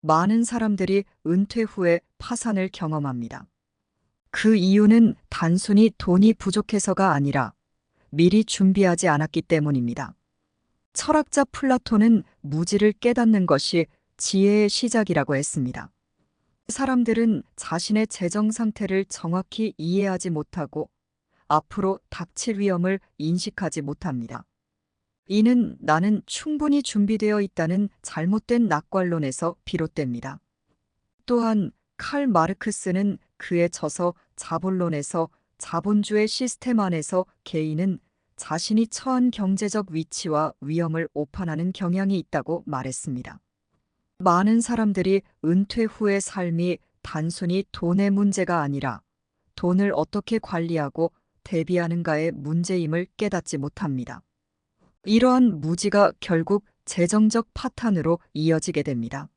많은 사람들이 은퇴 후에 파산을 경험합니다. 그 이유는 단순히 돈이 부족해서가 아니라 미리 준비하지 않았기 때문입니다. 철학자 플라톤은 무지를 깨닫는 것이 지혜의 시작이라고 했습니다. 사람들은 자신의 재정 상태를 정확히 이해하지 못하고 앞으로 닥칠 위험을 인식하지 못합니다. 이는 나는 충분히 준비되어 있다는 잘못된 낙관론에서 비롯됩니다. 또한 칼 마르크스는 그의 저서 자본론에서 자본주의 시스템 안에서 개인은 자신이 처한 경제적 위치와 위험을 오판하는 경향이 있다고 말했습니다. 많은 사람들이 은퇴 후의 삶이 단순히 돈의 문제가 아니라 돈을 어떻게 관리하고 대비하는가의 문제임을 깨닫지 못합니다. 이러한 무지가 결국 재정적 파탄으로 이어지게 됩니다.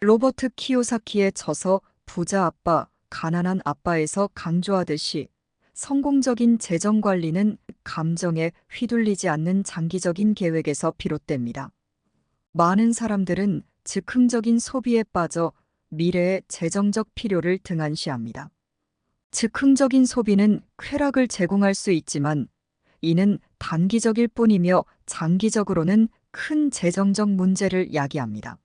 로버트 키요사키의 저서 부자 아빠, 가난한 아빠에서 강조하듯이 성공적인 재정 관리는 감정에 휘둘리지 않는 장기적인 계획에서 비롯됩니다. 많은 사람들은 즉흥적인 소비에 빠져 미래의 재정적 필요를 등한시합니다. 즉흥적인 소비는 쾌락을 제공할 수 있지만 이는 단기적일 뿐이며 장기적으로는 큰 재정적 문제를 야기합니다.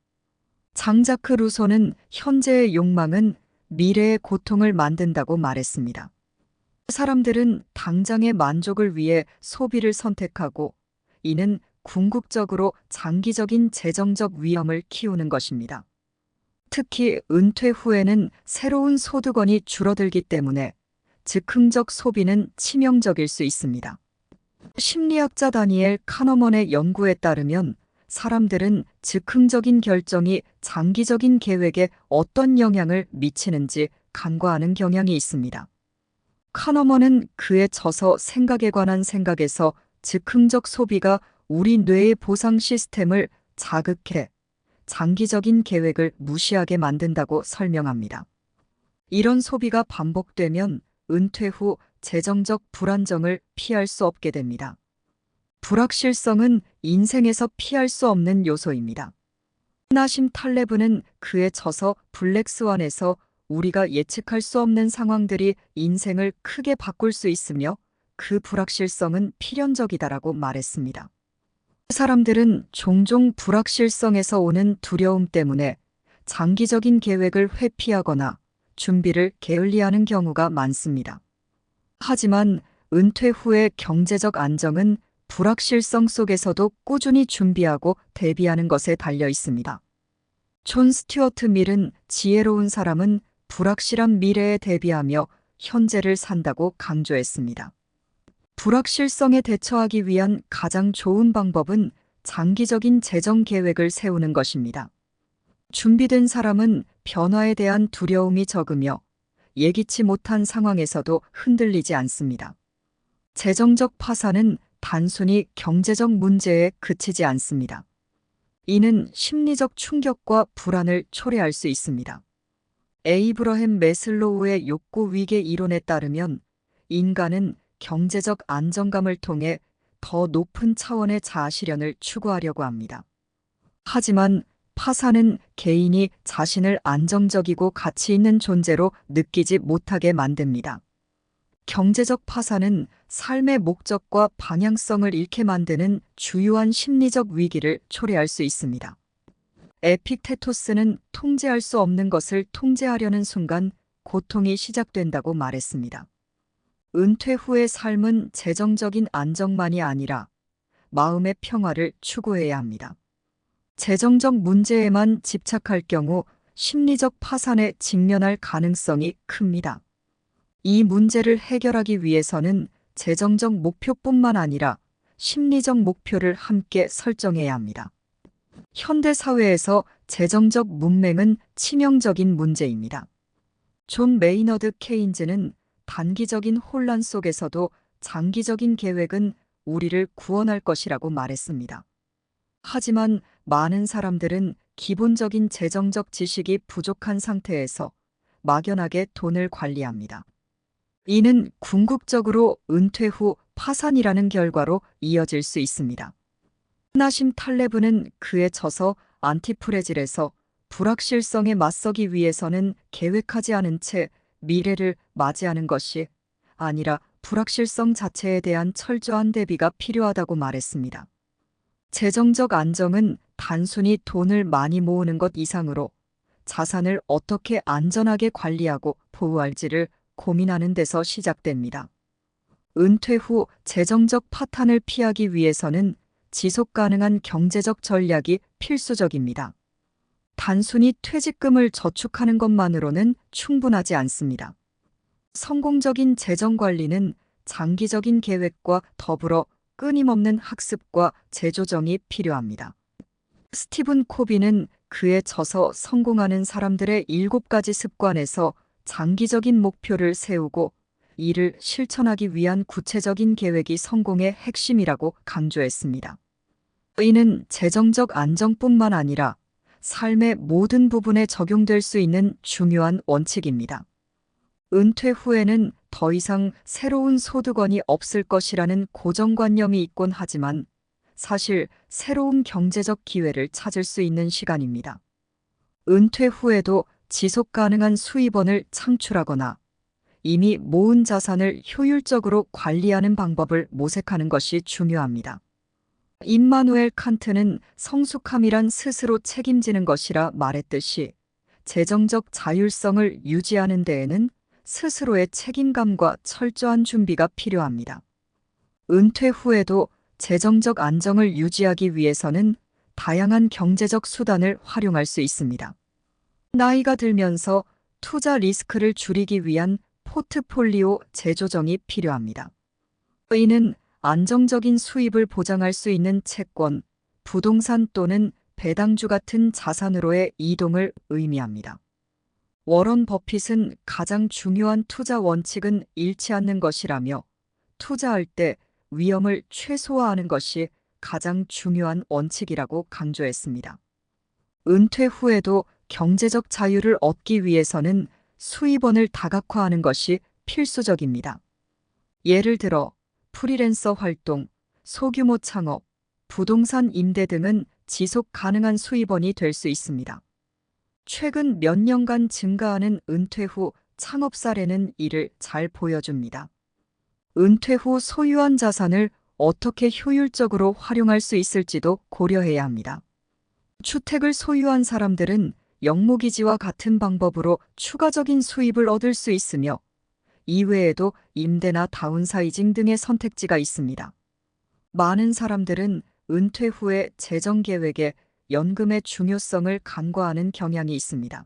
장자크 루소는 현재의 욕망은 미래의 고통을 만든다고 말했습니다. 사람들은 당장의 만족을 위해 소비를 선택하고 이는 궁극적으로 장기적인 재정적 위험을 키우는 것입니다. 특히 은퇴 후에는 새로운 소득원이 줄어들기 때문에 즉흥적 소비는 치명적일 수 있습니다. 심리학자 다니엘 카너먼의 연구에 따르면 사람들은 즉흥적인 결정이 장기적인 계획에 어떤 영향을 미치는지 간과하는 경향이 있습니다. 카너먼은 그의 저서 생각에 관한 생각에서 즉흥적 소비가 우리 뇌의 보상 시스템을 자극해 장기적인 계획을 무시하게 만든다고 설명합니다. 이런 소비가 반복되면 은퇴 후 재정적 불안정을 피할 수 없게 됩니다. 불확실성은 인생에서 피할 수 없는 요소입니다. 나심 탈레브는 그의 저서 블랙스완에서 우리가 예측할 수 없는 상황들이 인생을 크게 바꿀 수 있으며 그 불확실성은 필연적이다라고 말했습니다. 사람들은 종종 불확실성에서 오는 두려움 때문에 장기적인 계획을 회피하거나 준비를 게을리하는 경우가 많습니다. 하지만 은퇴 후의 경제적 안정은 불확실성 속에서도 꾸준히 준비하고 대비하는 것에 달려 있습니다. 존 스튜어트 밀은 지혜로운 사람은 불확실한 미래에 대비하며 현재를 산다고 강조했습니다. 불확실성에 대처하기 위한 가장 좋은 방법은 장기적인 재정 계획을 세우는 것입니다. 준비된 사람은 변화에 대한 두려움이 적으며 예기치 못한 상황에서도 흔들리지 않습니다. 재정적 파산은 단순히 경제적 문제에 그치지 않습니다. 이는 심리적 충격과 불안을 초래할 수 있습니다. 에이브러햄 메슬로우의 욕구 위계 이론에 따르면 인간은 경제적 안정감을 통해 더 높은 차원의 자아 실현을 추구하려고 합니다. 하지만 파산은 개인이 자신을 안정적이고 가치 있는 존재로 느끼지 못하게 만듭니다. 경제적 파산은 삶의 목적과 방향성을 잃게 만드는 주요한 심리적 위기를 초래할 수 있습니다. 에픽테토스는 통제할 수 없는 것을 통제하려는 순간 고통이 시작된다고 말했습니다. 은퇴 후의 삶은 재정적인 안정만이 아니라 마음의 평화를 추구해야 합니다. 재정적 문제에만 집착할 경우 심리적 파산에 직면할 가능성이 큽니다. 이 문제를 해결하기 위해서는 재정적 목표뿐만 아니라 심리적 목표를 함께 설정해야 합니다. 현대 사회에서 재정적 문맹은 치명적인 문제입니다. 존 메이너드 케인즈는 단기적인 혼란 속에서도 장기적인 계획은 우리를 구원할 것이라고 말했습니다. 하지만 많은 사람들은 기본적인 재정적 지식이 부족한 상태에서 막연하게 돈을 관리합니다. 이는 궁극적으로 은퇴 후 파산이라는 결과로 이어질 수 있습니다. 나심 탈레브는 그의 저서 안티프레질에서 불확실성에 맞서기 위해서는 계획하지 않은 채 미래를 맞이하는 것이 아니라 불확실성 자체에 대한 철저한 대비가 필요하다고 말했습니다. 재정적 안정은 단순히 돈을 많이 모으는 것 이상으로 자산을 어떻게 안전하게 관리하고 보호할지를 고민하는 데서 시작됩니다. 은퇴 후 재정적 파탄을 피하기 위해서는 지속 가능한 경제적 전략이 필수적입니다. 단순히 퇴직금을 저축하는 것만으로는 충분하지 않습니다. 성공적인 재정 관리는 장기적인 계획과 더불어 끊임없는 학습과 재조정이 필요합니다. 스티븐 코비는 그에 져서 성공하는 사람들의 일곱 가지 습관에서 장기적인 목표를 세우고 이를 실천하기 위한 구체적인 계획이 성공의 핵심이라고 강조했습니다. 이는 재정적 안정뿐만 아니라 삶의 모든 부분에 적용될 수 있는 중요한 원칙입니다. 은퇴 후에는 더 이상 새로운 소득원이 없을 것이라는 고정관념이 있곤 하지만 사실 새로운 경제적 기회를 찾을 수 있는 시간입니다. 은퇴 후에도 지속 가능한 수입원을 창출하거나 이미 모은 자산을 효율적으로 관리하는 방법을 모색하는 것이 중요합니다. 임마누엘 칸트는 성숙함이란 스스로 책임지는 것이라 말했듯이 재정적 자율성을 유지하는 데에는 스스로의 책임감과 철저한 준비가 필요합니다. 은퇴 후에도 재정적 안정을 유지하기 위해서는 다양한 경제적 수단을 활용할 수 있습니다. 나이가 들면서 투자 리스크를 줄이기 위한 포트폴리오 재조정이 필요합니다. 이는 안정적인 수입을 보장할 수 있는 채권, 부동산 또는 배당주 같은 자산으로의 이동을 의미합니다. 워런 버핏은 가장 중요한 투자 원칙은 잃지 않는 것이라며 투자할 때 위험을 최소화하는 것이 가장 중요한 원칙이라고 강조했습니다. 은퇴 후에도 경제적 자유를 얻기 위해서는 수입원을 다각화하는 것이 필수적입니다. 예를 들어 프리랜서 활동, 소규모 창업, 부동산 임대 등은 지속 가능한 수입원이 될 수 있습니다. 최근 몇 년간 증가하는 은퇴 후 창업 사례는 이를 잘 보여줍니다. 은퇴 후 소유한 자산을 어떻게 효율적으로 활용할 수 있을지도 고려해야 합니다. 주택을 소유한 사람들은 영목이지와 같은 방법으로 추가적인 수입을 얻을 수 있으며 이외에도 임대나 다운사이징 등의 선택지가 있습니다. 많은 사람들은 은퇴 후의 재정 계획에 연금의 중요성을 간과하는 경향이 있습니다.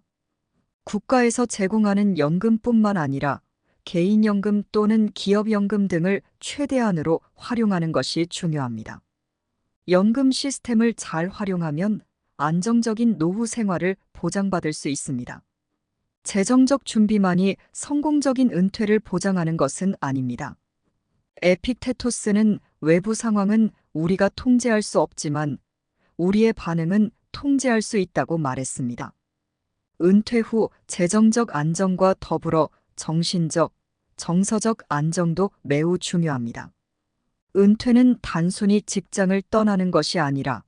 국가에서 제공하는 연금뿐만 아니라 개인연금 또는 기업연금 등을 최대한으로 활용하는 것이 중요합니다. 연금 시스템을 잘 활용하면 안정적인 노후 생활을 보장받을 수 있습니다. 재정적 준비만이 성공적인 은퇴를 보장하는 것은 아닙니다. 에픽테토스는 외부 상황은 우리가 통제할 수 없지만 우리의 반응은 통제할 수 있다고 말했습니다. 은퇴 후 재정적 안정과 더불어 정신적, 정서적 안정도 매우 중요합니다. 은퇴는 단순히 직장을 떠나는 것이 아니라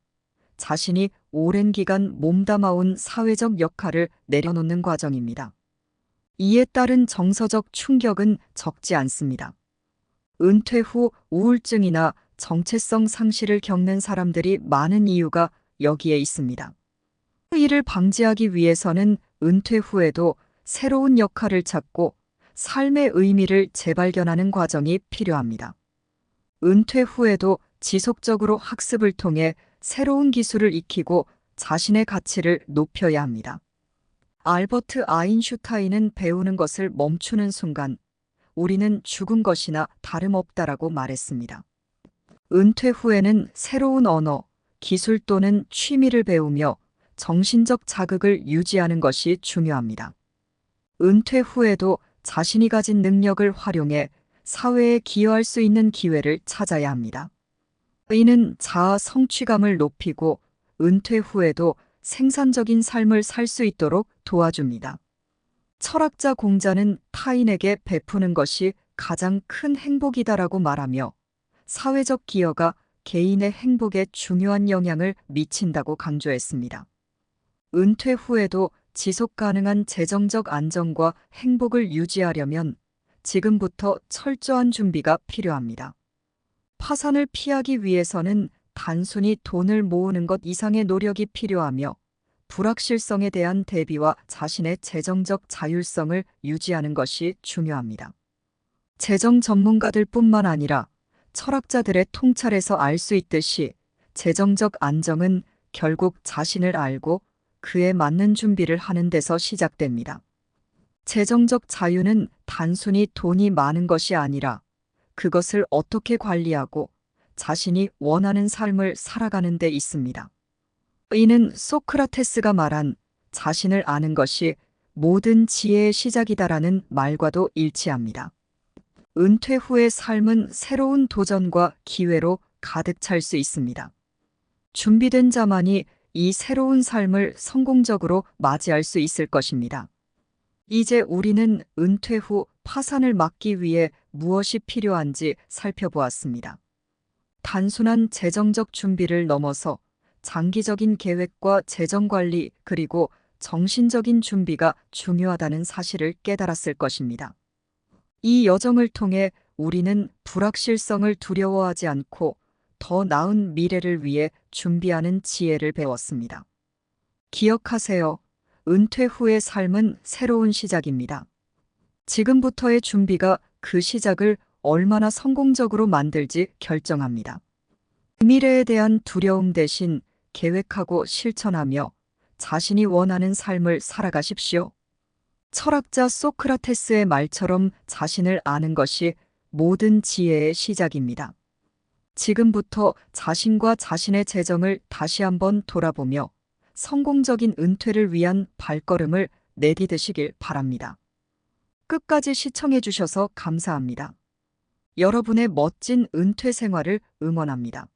자신이 오랜 기간 몸담아온 사회적 역할을 내려놓는 과정입니다. 이에 따른 정서적 충격은 적지 않습니다. 은퇴 후 우울증이나 정체성 상실을 겪는 사람들이 많은 이유가 여기에 있습니다. 이를 방지하기 위해서는 은퇴 후에도 새로운 역할을 찾고 삶의 의미를 재발견하는 과정이 필요합니다. 은퇴 후에도 지속적으로 학습을 통해 새로운 기술을 익히고 자신의 가치를 높여야 합니다. 알버트 아인슈타인은 배우는 것을 멈추는 순간 우리는 죽은 것이나 다름없다라고 말했습니다. 은퇴 후에는 새로운 언어, 기술 또는 취미를 배우며 정신적 자극을 유지하는 것이 중요합니다. 은퇴 후에도 자신이 가진 능력을 활용해 사회에 기여할 수 있는 기회를 찾아야 합니다. 이는 자아 성취감을 높이고 은퇴 후에도 생산적인 삶을 살 수 있도록 도와줍니다. 철학자 공자는 타인에게 베푸는 것이 가장 큰 행복이다라고 말하며 사회적 기여가 개인의 행복에 중요한 영향을 미친다고 강조했습니다. 은퇴 후에도 지속 가능한 재정적 안정과 행복을 유지하려면 지금부터 철저한 준비가 필요합니다. 파산을 피하기 위해서는 단순히 돈을 모으는 것 이상의 노력이 필요하며 불확실성에 대한 대비와 자신의 재정적 자율성을 유지하는 것이 중요합니다. 재정 전문가들 뿐만 아니라 철학자들의 통찰에서 알 수 있듯이 재정적 안정은 결국 자신을 알고 그에 맞는 준비를 하는 데서 시작됩니다. 재정적 자유는 단순히 돈이 많은 것이 아니라 그것을 어떻게 관리하고 자신이 원하는 삶을 살아가는 데 있습니다. 이는 소크라테스가 말한 자신을 아는 것이 모든 지혜의 시작이다라는 말과도 일치합니다. 은퇴 후의 삶은 새로운 도전과 기회로 가득 찰 수 있습니다. 준비된 자만이 이 새로운 삶을 성공적으로 맞이할 수 있을 것입니다. 이제 우리는 은퇴 후 파산을 막기 위해 무엇이 필요한지 살펴보았습니다. 단순한 재정적 준비를 넘어서 장기적인 계획과 재정 관리 그리고 정신적인 준비가 중요하다는 사실을 깨달았을 것입니다. 이 여정을 통해 우리는 불확실성을 두려워하지 않고 더 나은 미래를 위해 준비하는 지혜를 배웠습니다. 기억하세요. 은퇴 후의 삶은 새로운 시작입니다. 지금부터의 준비가 그 시작을 얼마나 성공적으로 만들지 결정합니다. 미래에 대한 두려움 대신 계획하고 실천하며 자신이 원하는 삶을 살아가십시오. 철학자 소크라테스의 말처럼 자신을 아는 것이 모든 지혜의 시작입니다. 지금부터 자신과 자신의 재정을 다시 한번 돌아보며 성공적인 은퇴를 위한 발걸음을 내디드시길 바랍니다. 끝까지 시청해 주셔서 감사합니다. 여러분의 멋진 은퇴 생활을 응원합니다.